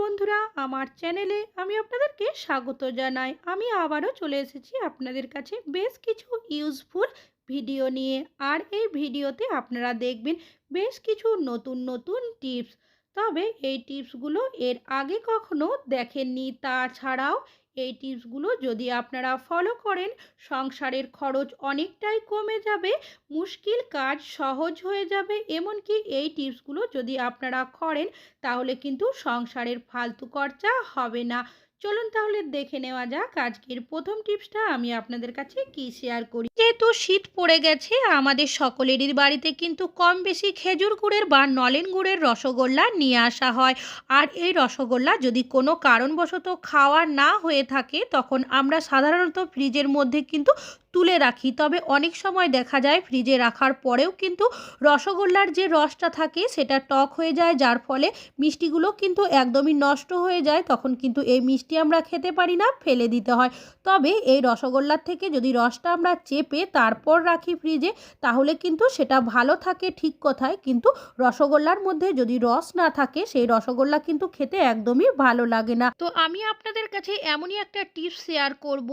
বন্ধুরা, আমার চ্যানেলে আমি আপনাদেরকে স্বাগত জানাই। আমি আবারও চলে এসেছি আপনাদের কাছে বেশ কিছু ইউজফুল ভিডিও নিয়ে। আর এই ভিডিওতে আপনারা দেখবেন বেশ কিছু নতুন নতুন টিপস তবে এই টিপসগুলো এর আগে কখনো দেখেননি। তাছাড়াও এই টিপসগুলো যদি আপনারা ফলো করেন, সংসারের খরচ অনেকটাই কমে যাবে, মুশকিল কাজ সহজ হয়ে যাবে, এমনকি এই টিপসগুলো যদি আপনারা করেন, তাহলে কিন্তু সংসারের ফালতু খরচা হবে না। চলুন তাহলে দেখে নেওয়া যাক আজকের প্রথম টিপসটা আমি আপনাদের কাছে কি শেয়ার করি। যেহেতু শীত পড়ে গেছে, আমাদের সকলেরই বাড়িতে কিন্তু কম বেশি খেজুর গুড়ের বা নলেন গুড়ের রসগোল্লা নিয়ে আসা হয়। আর এই রসগোল্লা যদি কোনো কারণবশত খাওয়া না হয়ে থাকে, তখন আমরা সাধারণত ফ্রিজের মধ্যে কিন্তু তুলে রাখি, তবে অনেক সময় দেখা যায় ফ্রিজে রাখার পরেও কিন্তু রসগোল্লার যে রসটা থাকে সেটা টক হয়ে যায়, যার ফলে মিষ্টিগুলো কিন্তু একদমই নষ্ট হয়ে যায়, তখন কিন্তু এই মিষ্টি আমরা খেতে পারি না, ফেলে দিতে হয়। তবে এই রসগোল্লার থেকে যদি রসটা আমরা চেপে তারপর রাখি ফ্রিজে, তাহলে কিন্তু সেটা ভালো থাকে ঠিক কথায়, কিন্তু রসগোল্লার মধ্যে যদি রস না থাকে, সেই রসগোল্লা কিন্তু খেতে একদমই ভালো লাগে না। তো আমি আপনাদের কাছে এমনই একটা টিপস শেয়ার করব,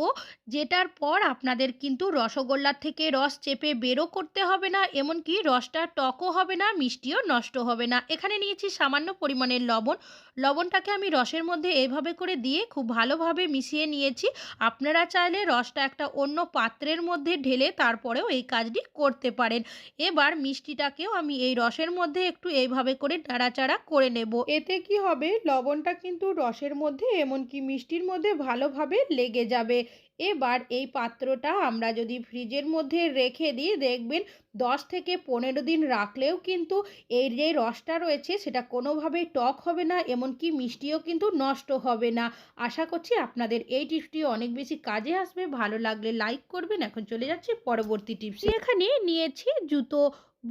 যেটার পর আপনাদের কিন্তু রসগোল্লার থেকে রস চেপে বেরো করতে হবে না, এমনকি রসটা টকও হবে না, মিষ্টিও নষ্ট হবে না। এখানে নিয়েছি সামান্য পরিমাণের লবণ। লবণটাকে আমি রসের মধ্যে এভাবে করে দিয়ে খুব ভালোভাবে মিশিয়ে নিয়েছি। আপনারা চাইলে রসটা একটা অন্য পাত্রের মধ্যে ঢেলে তারপরেও এই কাজটি করতে পারেন। এবার মিষ্টিটাকেও আমি এই রসের মধ্যে একটু এইভাবে করে নাড়াচাড়া করে নেব। এতে কি হবে? লবণটা কিন্তু রসের মধ্যে, এমনকি মিষ্টির মধ্যে ভালোভাবে লেগে যাবে। এবার এই পাত্রটা আমরা যদি ফ্রিজের মধ্যে রেখে দিই দেখবেন দশ থেকে পনেরো দিন রাখলেও কিন্তু এর যে রসটা রয়েছে সেটা কোনোভাবেই টক হবে না, এমনকি মিষ্টিও কিন্তু নষ্ট হবে না। আশা করছি আপনাদের এই টিপসটি অনেক বেশি কাজে আসবে। ভালো লাগলে লাইক করবেন। এখন চলে যাচ্ছি পরবর্তী টিপস এখানে নিয়েছি জুতো।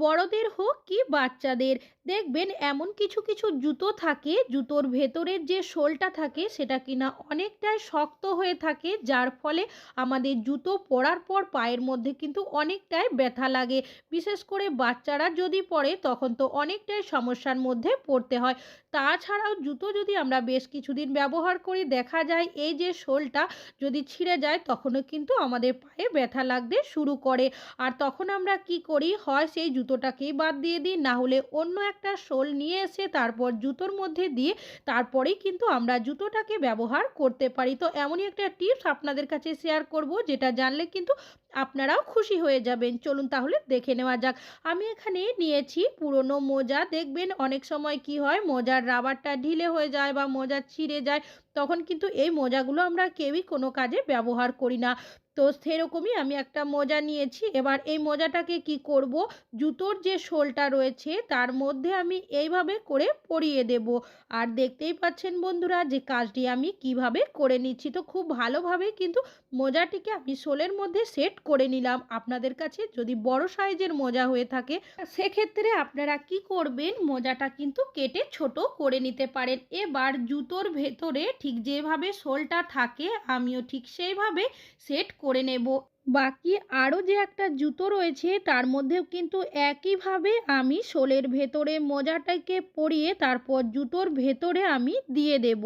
বড়দের হোক কি বাচ্চাদের, দেখবেন এমন কিছু কিছু জুতো থাকে, জুতোর ভেতরের যে শোলটা থাকে সেটা কিনা অনেকটাই শক্ত হয়ে থাকে, যার ফলে আমাদের জুতো পরার পর পায়ের মধ্যে কিন্তু অনেকটাই ব্যথা লাগে। বিশেষ করে বাচ্চারা যদি পরে তখন তো অনেকটাই সমস্যার মধ্যে পড়তে হয়। তাছাড়াও জুতো যদি আমরা বেশ কিছুদিন ব্যবহার করি, দেখা যায় এই যে শোলটা যদি ছিঁড়ে যায়, তখনও কিন্তু আমাদের পায়ে ব্যথা লাগতে শুরু করে। আর তখন আমরা কি করি, হয় সেই জুতোটাকেই বাদ দিয়ে দিই, না হলে অন্য একটা শোল নিয়ে এসে তারপর জুতোর মধ্যে দিয়ে তারপরেই কিন্তু আমরা জুতোটাকে ব্যবহার করতে পারি। তো এমনই একটা টিপস আপনাদের কাছে শেয়ার করব, যেটা জানলে কিন্তু আপনারাও খুশি হয়ে যাবেন। চলুন তাহলে দেখে নেওয়া যাক। আমি এখানে নিয়েছি পুরনো মোজা। দেখবেন অনেক সময় কি হয়, মোজার রাবারটা ঢিলে হয়ে যায় বা মোজা ছিঁড়ে যায়, তখন কিন্তু এই মোজাগুলো আমরা কেউই কোনো কাজে ব্যবহার করি না। তো সেরকমই আমি একটা মোজা নিয়েছি। এবার এই মোজাটাকে কি করব? জুতোর যে শোলটা রয়েছে, তার মধ্যে আমি এইভাবে করে পরিয়ে দেব। আর দেখতেই পাচ্ছেন বন্ধুরা যে কাজটি আমি কীভাবে করে নিচ্ছি। তো খুব ভালোভাবে কিন্তু মোজাটিকে আমি শোলের মধ্যে সেট করে নিলাম। আপনাদের কাছে যদি বড় সাইজের মোজা হয়ে থাকে, সেক্ষেত্রে আপনারা কি করবেন? মোজাটা কিন্তু কেটে ছোট করে নিতে পারেন। এবার জুতোর ভেতরে ঠিক যেভাবে শোলটা থাকে, আমিও ঠিক সেইভাবে সেট করে নেব। বাকি আরও যে একটা জুতো রয়েছে, তার মধ্যেও কিন্তু একইভাবে আমি শোলের ভেতরে মোজাটাকে পরিয়ে তারপর জুতোর ভেতরে আমি দিয়ে দেব।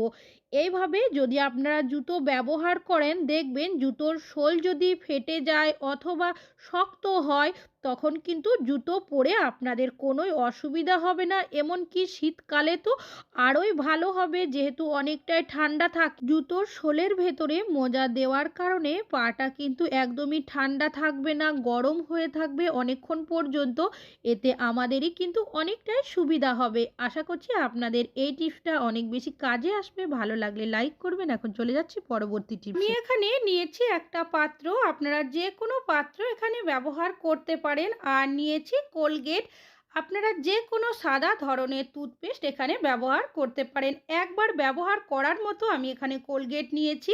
এইভাবে যদি আপনারা জুতো ব্যবহার করেন, দেখবেন জুতোর শোল যদি ফেটে যায় অথবা শক্ত হয়, তখন কিন্তু জুতো পরে আপনাদের কোনোই অসুবিধা হবে না। এমনকি শীতকালে তো আরোই ভালো হবে, যেহেতু অনেকটাই ঠান্ডা থাক, জুতোর শোলের ভেতরে মোজা দেওয়ার কারণে পাটা কিন্তু একদমই ঠান্ডা থাকবে না, গরম হয়ে থাকবে অনেকক্ষণ পর্যন্ত। এতে আমাদেরই কিন্তু অনেকটাই সুবিধা হবে। আশা করছি আপনাদের এই টিপসটা অনেক বেশি কাজে আসবে, ভালো লাগলে লাইক করবেন। এখন চলে যাচ্ছি পরবর্তী টিপস। আমি এখানে নিয়েছি একটা পাত্র। আপনারা যে কোনো পাত্র এখানে ব্যবহার করতে পারেন। আর নিয়েছি কোলগেট। আপনারা যে কোনো সাদা ধরনের টুথপেস্ট এখানে ব্যবহার করতে পারেন। একবার ব্যবহার করার মতো আমি এখানে কোলগেট নিয়েছি।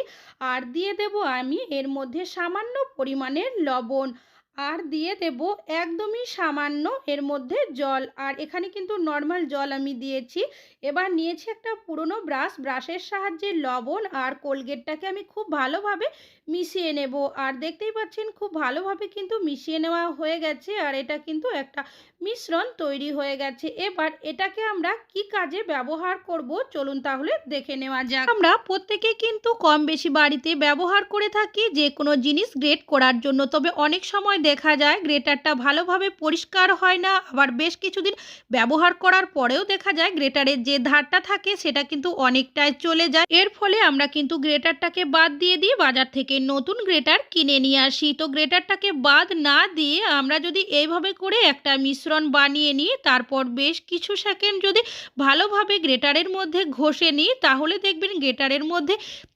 আর দিয়ে দেব আমি এর মধ্যে সামান্য পরিমাণের লবণ। আর দিয়ে দেব একদমই সামান্য এর মধ্যে জল। আর এখানে কিন্তু নর্মাল জল আমি দিয়েছি। এবার নিয়েছি একটা পুরনো ব্রাশ ব্রাশের সাহায্যে লবণ আর কোলগেটটাকে আমি খুব ভালোভাবে মিশিয়ে নেব। আর দেখতেই পাচ্ছেন, খুব ভালোভাবে কিন্তু মিশিয়ে নেওয়া হয়ে গেছে। আর এটা কিন্তু একটা মিশ্রণ তৈরি হয়ে গেছে। এবার এটাকে আমরা কি কাজে ব্যবহার করব? চলুন তাহলে দেখে নেওয়া যাক। আমরা প্রত্যেকে কিন্তু কম বেশি বাড়িতে ব্যবহার করে থাকি যে কোনো জিনিস গ্রেট করার জন্য। তবে অনেক সময় দেখা যায়, গ্রেটারটা ভালোভাবে পরিষ্কার হয় না, আবার বেশ কিছুদিন ব্যবহার করার পরেও দেখা যায় গ্রেটারের যে ধারটা থাকে সেটা কিন্তু অনেকটাই চলে যায়। এর ফলে আমরা কিন্তু গ্রেটারটাকে বাদ দিয়ে দিই বাজার থেকে নতুন গ্রেটার কিনে নিয়ে আসি। তো গ্রেটারটাকে বাদ না দিয়ে আমরা যদি এইভাবে করে একটা মিশ্রণ বানিয়ে নিই, তারপর বেশ কিছু সেকেন্ড যদি ভালোভাবে গ্রেটারের মধ্যে ঘষে নিই, তাহলে দেখবেন গ্রেটারের মধ্যে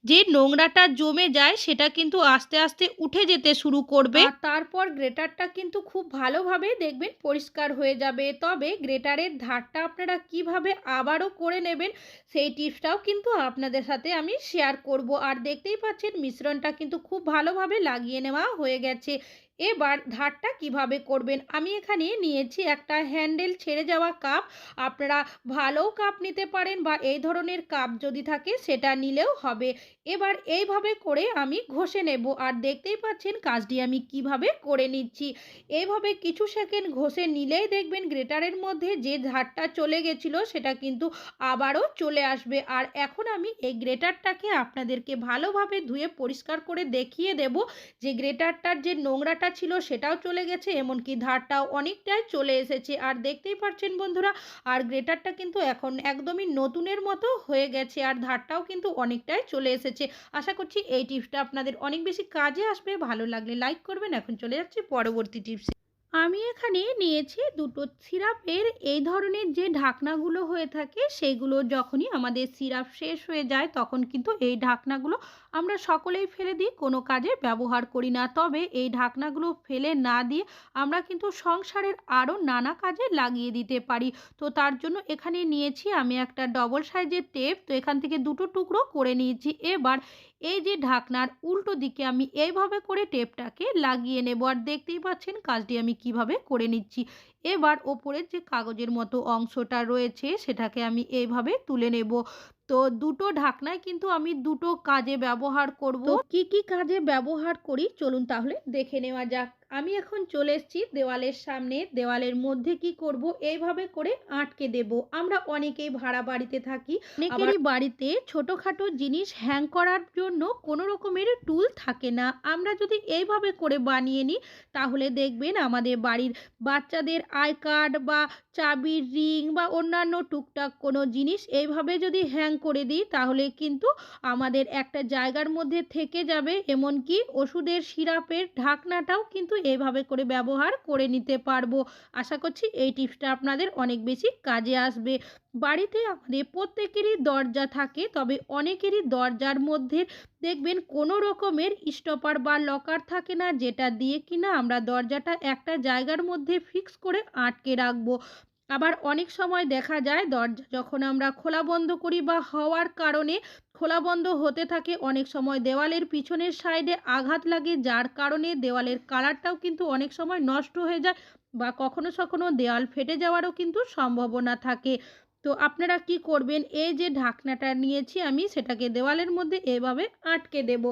যে নোংরাটা জমে যায়, সেটা কিন্তু আস্তে আস্তে উঠে যেতে শুরু করবে। তারপর গ্রেটারটা কিন্তু খুব ভালোভাবে দেখবেন, পরিষ্কার হয়ে যাবে। তবে গ্রেটারের ধারটা আপনারা কীভাবে আবারও করে নেবেন, সেই টিপসটাও কিন্তু আপনাদের সাথে আমি শেয়ার করব। আর দেখতেই পাচ্ছেন, মিশ্রণটা কিন্তু খুব ভালোভাবে লাগিয়ে নেওয়া হয়ে গেছে। এবার ধারটা কীভাবে করবেন? আমি এখানে নিয়েছি একটা হ্যান্ডেল ছেড়ে যাওয়া কাপ। আপনারা ভালো কাপ নিতে পারেন বা এই ধরনের কাপ যদি থাকে সেটা নিলেও হবে। এবার এইভাবে করে আমি ঘষে নেব। আর দেখতেই পাচ্ছেন কাজটি আমি কীভাবে করে নিচ্ছি। এইভাবে কিছু সেকেন্ড ঘষে নিলেই দেখবেন গ্রেটারের মধ্যে যে ধারটা চলে গেছিল সেটা কিন্তু আবারও চলে আসবে। আর এখন আমি এই গ্রেটারটাকে আপনাদেরকে ভালোভাবে ধুয়ে পরিষ্কার করে দেখিয়ে দেব যে গ্রেটারটার যে নোংরাটা ছিল সেটাও চলে গেছে, এমনকি ধারটাও অনেকটাই চলে এসেছে। আর দেখতেই পাচ্ছেন বন্ধুরা, আর গ্রেটারটা কিন্তু এখন একদমই নতুনের মতো হয়ে গেছে, আর ধারটাও কিন্তু অনেকটাই চলে এসেছে। আশা করছি এই টিপসটা আপনাদের অনেক বেশি কাজে আসবে, ভালো লাগলে লাইক করবেন। এখন চলে যাচ্ছে পরবর্তী টিপসে। আমি এখানে নিয়েছি দুটো সিরাপের। এই ধরনের যে ঢাকনাগুলো হয়ে থাকে, সেগুলো যখনই আমাদের সিরাপ শেষ হয়ে যায়, তখন কিন্তু এই ঢাকনাগুলো আমরা সকলেই ফেলে দিই, কোনো কাজে ব্যবহার করি না। তবে এই ঢাকনাগুলো ফেলে না দিয়ে আমরা কিন্তু সংসারের আরও নানা কাজে লাগিয়ে দিতে পারি। তো তার জন্য এখানে নিয়েছি আমি একটা ডবল সাইজের টেপ। তো এখান থেকে দুটো টুকরো করে নিয়েছি। এবার এই যে ঢাকনার উল্টো দিকে আমি এইভাবে করে টেপটাকে লাগিয়ে নেব। আর দেখতেই পাচ্ছেন কাজটি আমি কীভাবে করে নিচ্ছি। এবার ওপরের যে কাগজের মতো অংশটা রয়েছে সেটাকে আমি এইভাবে তুলে নেব। তো দুটো ঢাকনায় কিন্তু আমি দুটো কাজে ব্যবহার করব। কি কি কাজে ব্যবহার করি? চলুন তাহলে দেখে নেওয়া যাক। আমি এখন চলে এসেছি দেওয়ালের সামনে। দেওয়ালের মধ্যে কি করব? এইভাবে করে আটকে দেব। আমরা অনেকেই ভাড়া বাড়িতে থাকি। অনেকেরই বাড়িতে ছোটোখাটো জিনিস হ্যাং করার জন্য কোনো রকমের টুল থাকে না। আমরা যদি এইভাবে করে বানিয়ে নিই তাহলে দেখবেন আমাদের বাড়ির বাচ্চাদের আই কার্ড বা চাবির রিং বা অন্যান্য টুকটাক কোনো জিনিস এইভাবে যদি হ্যাং করে দিই তাহলে কিন্তু আমাদের একটা জায়গার মধ্যে থেকে যাবে। এমনকি ওষুধের সিরাপের ঢাকনাটাও কিন্তু এইভাবে করে ব্যবহার করে নিতে পারব। আশা করছি এই টিপসটা আপনাদের অনেক বেশি কাজে আসবে। বাড়িতে আমাদের প্রত্যেকেরই দরজা থাকে, তবে অনেকেরই দরজার মধ্যে দেখবেন কোনো রকমের স্টপার বা লকার থাকে না, যেটা দিয়ে কিনা আমরা দরজাটা একটা জায়গার মধ্যে ফিক্স করে আটকে রাখব। আবার অনেক সময় দেখা যায় দরজা, যখন আমরা খোলা বন্ধ করি বা হওয়ার কারণে খোলা বন্ধ হতে থাকে, অনেক সময় দেওয়ালের পিছনের সাইডে আঘাত লাগে, যার কারণে দেওয়ালের কালারটাও কিন্তু অনেক সময় নষ্ট হয়ে যায় বা কখনো কখনো দেওয়াল ফেটে যাওয়ারও কিন্তু সম্ভাবনা থাকে। তো আপনারা কি করবেন? এই যে ঢাকনাটা নিয়েছি আমি, সেটাকে দেওয়ালের মধ্যে এভাবে আটকে দেব।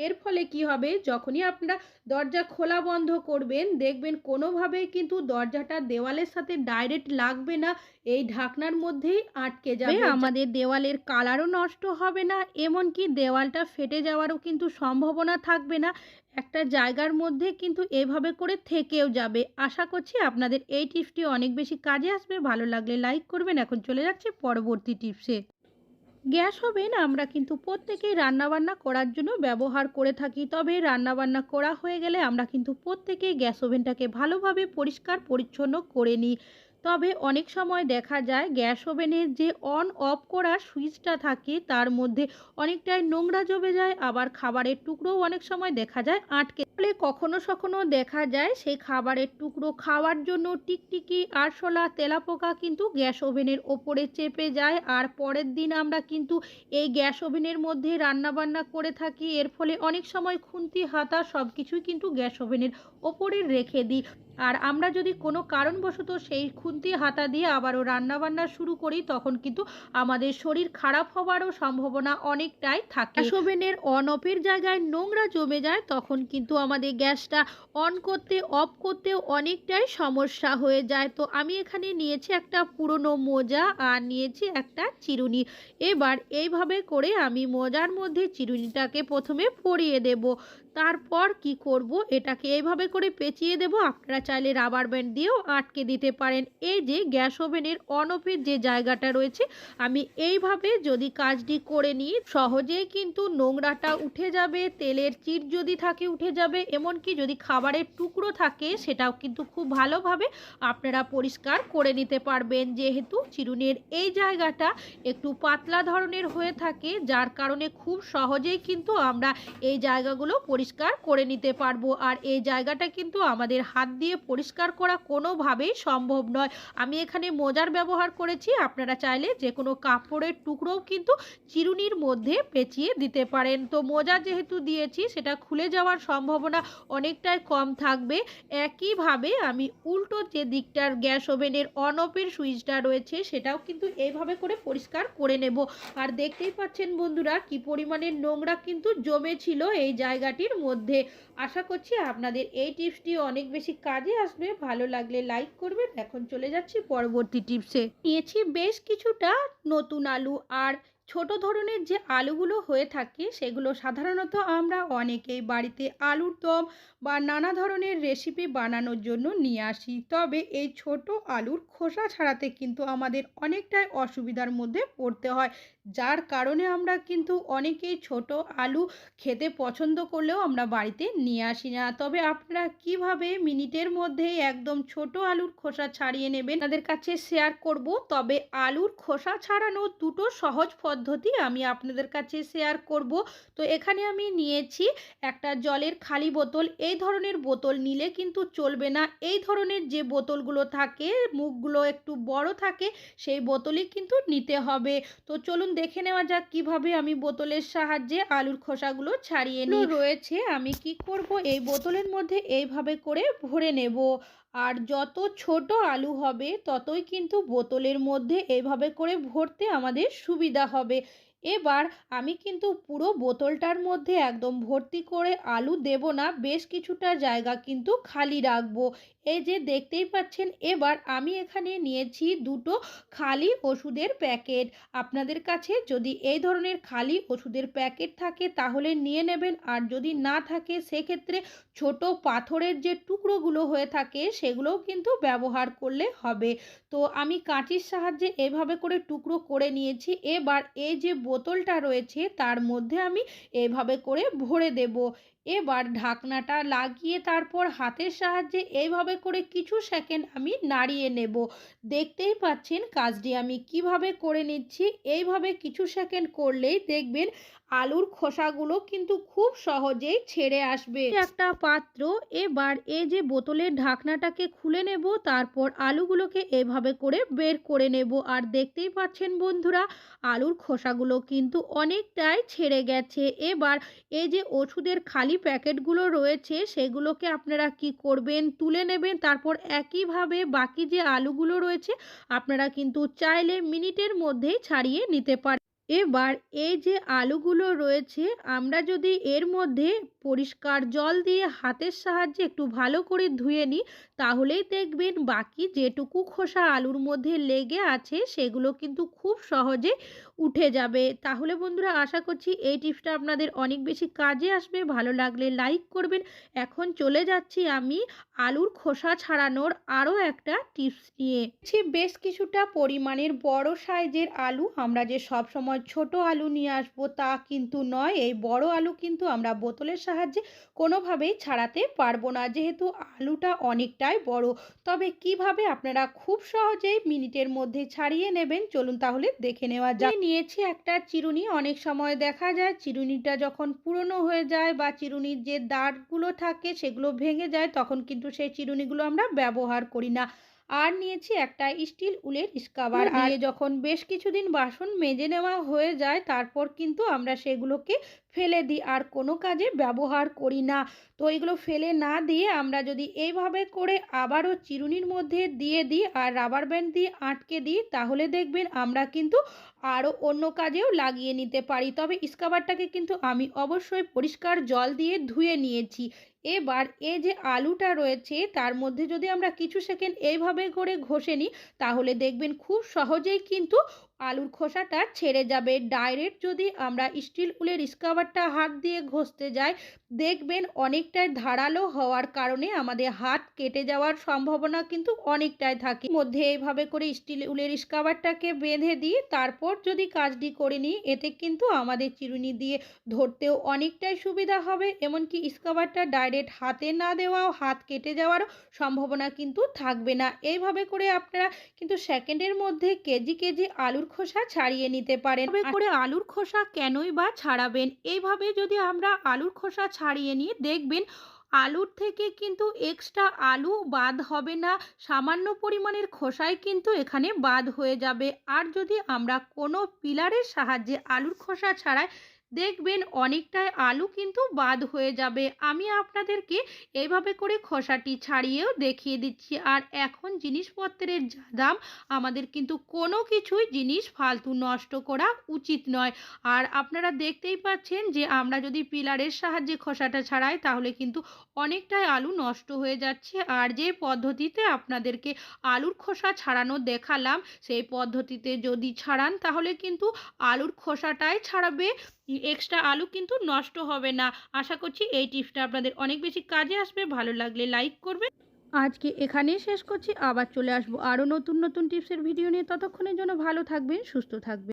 এর ফলে কি হবে? যখনই আপনারা দরজা খোলা বন্ধ করবেন দেখবেন কোনোভাবেই কিন্তু দরজাটা দেওয়ালের সাথে ডাইরেক্ট লাগবে না। এই ঢাকনার মধ্যেই আটকে যাবে। আমাদের দেওয়ালের কালারও নষ্ট হবে না এমনকি দেওয়ালটা ফেটে যাওয়ারও কিন্তু সম্ভাবনা থাকবে না। একটা জায়গার মধ্যে কিন্তু এভাবে করে থেকেও যাবে। আশা করছি আপনাদের এই টিপসটি অনেক বেশি কাজে আসবে। ভালো লাগলে লাইক করবেন। এখন চলে যাচ্ছে পরবর্তী টিপসে। গ্যাস ওভেন আমরা কিন্তু প্রত্যেকেই রান্নাবান্না করার জন্য ব্যবহার করে থাকি। তবে রান্নাবান্না করা হয়ে গেলে আমরা কিন্তু প্রত্যেকেই গ্যাস ওভেনটাকে ভালোভাবে পরিষ্কার পরিচ্ছন্ন করে নিই। তবে অনেক সময় দেখা যায় গ্যাস ওভেনের যে অন অফ করার সুইচটা থাকে, তার মধ্যে অনেকটাই নোংরা জমে যায়, আবার খাবারের টুকরোও অনেক সময় দেখা যায় আটকে ফলে কখনো সখনো দেখা যায় সেই খাবারের টুকরো খাওয়ার জন্য টিকটিকি, আরশোলা, তেলাপোকা কিন্তু গ্যাস ওভেনের ওপরে চেপে যায়, আর পরের দিন আমরা কিন্তু এই গ্যাস ওভেনের মধ্যে রান্নাবান্না করে থাকি। এর ফলে অনেক সময় খুন্তি, হাতা সব কিছুই কিন্তু গ্যাস ওভেনের ওপরে রেখে দিই। আর আমরা যদি কোনো কারণবশত সেই খুন্তি হাতা দিয়ে আবারও রান্নাবান্না শুরু করি, তখন কিন্তু আমাদের শরীর খারাপ হওয়ারও সম্ভাবনা অনেকটাই থাকে। গ্যাস ওভেনের অন অফের জায়গায় নোংরা জমে যায়, তখন কিন্তু আমাদের গ্যাসটা অন করতে, অফ করতেও অনেকটাই সমস্যা হয়ে যায়। তো আমি এখানে নিয়েছি একটা পুরনো মোজা আর নিয়েছি একটা চিরুনি। এবার এইভাবে করে আমি মোজার মধ্যে চিরুনিটাকে প্রথমে পরিয়ে দেব। তারপর কি করব? এটাকে এইভাবে করে পেঁচিয়ে দেব। আপনারা চাইলে রাবার ব্যান্ড দিয়েও আটকে দিতে পারেন। এই যে গ্যাস ওভেনের অন অফের যে জায়গাটা রয়েছে, আমি এইভাবে যদি কাজটি করে নিই, সহজেই কিন্তু নোংরাটা উঠে যাবে, তেলের চিট যদি থাকে উঠে যাবে, এমনকি যদি খাবারের টুকরো থাকে, সেটাও কিন্তু খুব ভালোভাবে আপনারা পরিষ্কার করে নিতে পারবেন। যেহেতু চিরুনির এই জায়গাটা একটু পাতলা ধরনের হয়ে থাকে, যার কারণে খুব সহজেই কিন্তু আমরা এই জায়গাগুলো পরিষ্কার করে নিতে পারব। আর এই জায়গাটা কিন্তু আমাদের হাত দিয়ে পরিষ্কার করা কোনোভাবেই সম্ভব নয়। আমি এখানে মোজার ব্যবহার করেছি, আপনারা চাইলে যে কোনো কাপড়ের টুকরোও কিন্তু চিরুনির মধ্যে পেঁচিয়ে দিতে পারেন। তো মোজা যেহেতু দিয়েছি, সেটা খুলে যাওয়ার সম্ভাবনা অনেকটাই কম থাকবে। একইভাবে আমি উল্টো যে দিকটার গ্যাস ওভেনের অন অফের সুইচটা রয়েছে, সেটাও কিন্তু এইভাবে করে পরিষ্কার করে নেব। আর দেখতেই পাচ্ছেন বন্ধুরা, কি পরিমাণের নোংরা কিন্তু জমেছিল এই জায়গাটির। মধ্যে। আশা করছি আপনাদের এই টিপসটি অনেক বেশি কাজে আসবে। ভালো লাগলে লাইক করবেন। এখন চলে যাচ্ছি পরবর্তী টিপসে। নিয়েছি বেশ কিছুটা নতুন আলু আর ছোট ধরনের যে আলুগুলো হয়ে থাকে, সেগুলো সাধারণত আমরা অনেকেই বাড়িতে আলুর দম বা নানা ধরনের রেসিপি বানানোর জন্য নিয়ে আসি। তবে এই ছোট আলুর খোসা ছাড়াতে কিন্তু আমাদের অনেকটাই অসুবিধার মধ্যে পড়তে হয়। যার কারণে আমরা কিন্তু অনেকেই ছোট আলু খেতে পছন্দ করলেও আমরা বাড়িতে নিয়ে আসি না। তবে আপনারা কীভাবে মিনিটের মধ্যেই একদম ছোট আলুর খোসা ছাড়িয়ে নেবেন তাদের কাছে শেয়ার করব। তবে আলুর খোসা ছাড়ানো দুটো সহজ পদ্ধতি আমি আপনাদের কাছে শেয়ার করব। তো এখানে আমি নিয়েছি একটা জলের খালি বোতল। এই ধরনের বোতল নিলে কিন্তু চলবে না। এই ধরনের যে বোতলগুলো থাকে, মুখগুলো একটু বড় থাকে, সেই বোতলই কিন্তু নিতে হবে। তো চলুন দেখে নেওয়া যাক কীভাবে আমি বোতলের সাহায্যে আলুর খোসাগুলো ছাড়িয়ে নিই। রয়েছে, আমি কি করব? এই বোতলের মধ্যে এইভাবে করে ভরে নেব। আর যত ছোট আলু হবে, ততই কিন্তু বোতলের মধ্যে এইভাবে করে ভরতে আমাদের সুবিধা হবে। এবার আমি কিন্তু পুরো বোতলটার মধ্যে একদম ভর্তি করে আলু দেব না, বেশ কিছুটা জায়গা কিন্তু খালি রাখব। এই যে দেখতেই পাচ্ছেন, এবার আমি এখানে নিয়েছি দুটো খালি ওষুধের প্যাকেট। আপনাদের কাছে যদি এই ধরনের খালি ওষুধের প্যাকেট থাকে, তাহলে নিয়ে নেবেন। আর যদি না থাকে, সেক্ষেত্রে ছোট পাথরের যে টুকরোগুলো হয়ে থাকে সেগুলোও কিন্তু ব্যবহার করলে হবে। তো আমি কাঁচির সাহায্যে এভাবে করে টুকরো করে নিয়েছি। এবার এই যে বোতলটা রয়েছে তার মধ্যে আমি এভাবে করে ভরে দেব। এবার ঢাকনাটা লাগিয়ে তারপর হাতের সাহায্যে এইভাবে করে কিছু সেকেন্ড আমি নাড়িয়ে নেব। দেখতেই পাচ্ছেন কাজটি আমি কীভাবে করে নিচ্ছি। এইভাবে কিছু সেকেন্ড করলেই দেখবেন আলুর খোসাগুলো কিন্তু খুব সহজেই ছেড়ে আসবে। একটা পাত্র, এবার এই যে বোতলের ঢাকনাটাকে খুলে নেব, তারপর আলুগুলোকে এভাবে করে বের করে নেব। আর দেখতেই পাচ্ছেন বন্ধুরা, আলুর খোসাগুলো কিন্তু অনেকটাই ছেড়ে গেছে। এবার এই যে ওষুধের খালি প্যাকেটগুলো রয়েছে, সেগুলোকে আপনারা কি করবেন, তুলে নেবেন, তারপর একইভাবে বাকি যে আলুগুলো রয়েছে, আপনারা কিন্তু চাইলে মিনিটের মধ্যেই ছাড়িয়ে নিতে পারেন এবার এই যে আলুগুলো রয়েছে, আমরা যদি এর মধ্যে পরিষ্কার জল দিয়ে হাতের সাহায্যে একটু ভালো করে ধুয়ে নিই, তাহলেই দেখবেন বাকি যেটুকু খোসা আলুর মধ্যে লেগে আছে, সেগুলো কিন্তু খুব সহজে উঠে যাবে। তাহলে বন্ধুরা আশা করছি এই টিপসটা আপনাদের অনেক বেশি কাজে আসবে। ভালো লাগলে লাইক করবেন। এখন চলে যাচ্ছি আমি আলুর খোসা ছাড়ানোর আরও একটা টিপস নিয়ে। সে বেশ কিছুটা পরিমাণের বড় সাইজের আলু আমরা যে সব সময় ছোট আলু নিয়ে আসব তা কিন্তু নয়। এই বড় আলু কিন্তু আমরা বোতলের সাহায্যে কোনোভাবেই ছাড়াতে পারব না। যেহেতু আলুটা অনেকটাই বড়, তবে কীভাবে আপনারা খুব সহজেই মিনিটের মধ্যে ছাড়িয়ে নেবেন চলুন তাহলে দেখে নেওয়া যায় নিয়েছি একটা চিরুনি। অনেক সময় দেখা যায় চিরুনিটা যখন পুরনো হয়ে যায় বা চিরুনির যে দাঁড়গুলো থাকে সেগুলো ভেঙে যায় তখন কিন্তু সেই চিরুনিগুলো আমরা ব্যবহার করি না। আর নিয়েছি একটা স্টিল উলের স্কাবার আর যখন বেশ কিছুদিন বাসন মেজে নেওয়া হয়ে যায় তারপর কিন্তু আমরা সেগুলোকে ফেলে দিই। আর কোনো কাজে ব্যবহার করি না। তো এগুলো ফেলে না দিয়ে আমরা যদি এইভাবে করে আবারও চিরুনির মধ্যে দিয়ে দিই আর রাবার ব্যান্ড দিয়ে আটকে দিই তাহলে দেখবেন আমরা কিন্তু আরও অন্য কাজেও লাগিয়ে নিতে পারি। তবে স্কাবারটাকে কিন্তু আমি অবশ্যই পরিষ্কার জল দিয়ে ধুয়ে নিয়েছি। এবার এ যে আলুটা রয়েছে, তার মধ্যে যদি আমরা কিছু সেকেন্ড এইভাবে করে ঘষে নিই, তাহলে দেখবেন খুব সহজেই কিন্তু আলুর খোসাটা ছেড়ে যাবে। ডাইরেক্ট যদি আমরা স্টিল উলের স্কাবারটা হাত দিয়ে ঘষতে যাই, দেখবেন অনেকটাই ধারালো হওয়ার কারণে আমাদের হাত কেটে যাওয়ার সম্ভাবনা কিন্তু অনেকটাই থাকে। মধ্যে এইভাবে করে স্টিল উলের স্কাবারটাকে বেঁধে দিই তারপর যদি কাজটি করে নিই, এতে কিন্তু আমাদের চিরুনি দিয়ে ধরতেও অনেকটাই সুবিধা হবে। এমনকি স্কাবারটা ডাইরেক্ট হাতে না দেওয়াও হাত কেটে যাওয়ারও সম্ভাবনা কিন্তু থাকবে না। এইভাবে করে আপনারা কিন্তু সেকেন্ডের মধ্যে কেজি কেজি আলুর খোসা ছাড়িয়ে নিতে পারেন। তবে করে আলুর খোসা কেনই বা ছাড়াবেন? এইভাবে যদি আমরা আলুর খোসা ছাড়িয়ে নিয়ে দেখবেন আলুর থেকে কিন্তু এক্সট্রা আলু বাদ হবে না সামান্য পরিমাণের খোসাই কিন্তু এখানে বাদ হয়ে যাবে। আর যদি আমরা কোনো পিলারের সাহায্যে আলুর খোসা ছাড়াই দেখবেন অনেকটাই আলু কিন্তু বাদ হয়ে যাবে। আমি আপনাদেরকে এইভাবে করে খোসাটি ছাড়িয়েও দেখিয়ে দিচ্ছি। আর এখন জিনিসপত্রের যা দাম, আমাদের কিন্তু কোনো কিছুই জিনিস ফালতু নষ্ট করা উচিত নয়। আর আপনারা দেখতেই পাচ্ছেন যে আমরা যদি পিলারের সাহায্যে খোসাটা ছাড়াই, তাহলে কিন্তু অনেকটাই আলু নষ্ট হয়ে যাচ্ছে। আর যে পদ্ধতিতে আপনাদেরকে আলুর খোসা ছাড়ানো দেখালাম, সেই পদ্ধতিতে যদি ছাড়ান, তাহলে কিন্তু আলুর খোসাটাই ছাড়াবে। এক্সট্রা আলু কিন্তু নষ্ট হবে না। আশা করছি এই টিপসটা আপনাদের অনেক বেশি কাজে আসবে। ভালো লাগলে লাইক করবেন। আজকে এখানেই শেষ করছি। আবার চলে আসব আরও নতুন নতুন টিপসের ভিডিও নিয়ে। ততক্ষণের জন্য ভালো থাকবেন, সুস্থ থাকবেন।